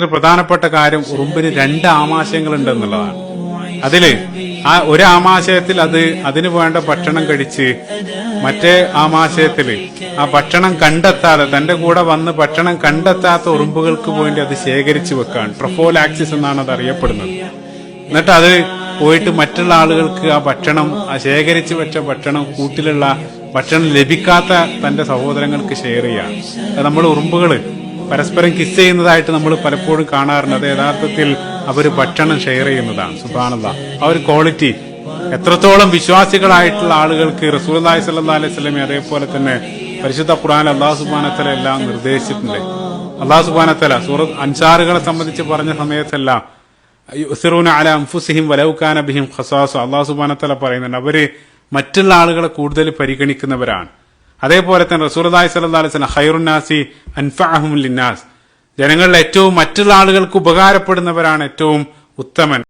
ഒരു പ്രധാനപ്പെട്ട കാര്യം ഉറുമ്പിന് രണ്ട് ആമാശയങ്ങൾ ഉണ്ടെന്നുള്ളതാണ് അതിൽ ആ ഒരു ആമാശയത്തിൽ അത് അതിന് വേണ്ട ഭക്ഷണം കഴിച്ച് മറ്റേ ആമാശയത്തിൽ ആ ഭക്ഷണം കണ്ടെത്താതെ തന്റെ കൂടെ വന്ന് ഭക്ഷണം കണ്ടെത്താത്ത ഉറുമ്പുകൾക്ക് വേണ്ടി അത് ശേഖരിച്ചു വെക്കാൻ ട്രഫോലാക്സിസ് എന്നാണ് അത് അറിയപ്പെടുന്നത്. എന്നിട്ട് അത് പോയിട്ട് മറ്റുള്ള ആളുകൾക്ക് ആ ഭക്ഷണം ശേഖരിച്ചു വെച്ച ഭക്ഷണം കൂട്ടിലുള്ള ഭക്ഷണം ലഭിക്കാത്ത തന്റെ സഹോദരങ്ങൾക്ക് ഷെയർ ചെയ്യാം. നമ്മൾ ഉറുമ്പുകൾ പരസ്പരം കിസ് ചെയ്യുന്നതായിട്ട് നമ്മൾ പലപ്പോഴും കാണാറുണ്ട്. അത് യഥാർത്ഥത്തിൽ അവർ ഭക്ഷണം ഷെയർ ചെയ്യുന്നതാണ്. സുബാനുള്ള ആ ഒരു ക്വാളിറ്റി എത്രത്തോളം വിശ്വാസികളായിട്ടുള്ള ആളുകൾക്ക് റസൂലി സല്ലാ അലൈഹി സ്വലമി അതേപോലെ തന്നെ പരിശുദ്ധ ഖുർആൻ അള്ളാഹു സുബാനത്തല എല്ലാം നിർദ്ദേശിച്ചിട്ടുണ്ട്. അള്ളാഹു സുബാനത്തല സൂറത്ത് അൻസാറുകളെ സംബന്ധിച്ച് പറഞ്ഞ സമയത്തെല്ലാം അല അംഫുസിഹിം വലൗക്കാന ബിഹിം ഖസാസു. അള്ളാഹു സുബാനത്തല പറയുന്നുണ്ട് അവർ മറ്റുള്ള ആളുകളെ കൂടുതൽ പരിഗണിക്കുന്നവരാണ്. അതേപോലെ തന്നെ റസൂർദായ് സല്ലാ അലൈഹി സ്വലം ഹൈറുന്നാസി അൻഫഅഹും ലിന്നാസ് ജനങ്ങളിൽ ഏറ്റവും മറ്റുള്ള ആളുകൾക്ക് ഉപകാരപ്പെടുന്നവരാണ് ഏറ്റവും ഉത്തമൻ.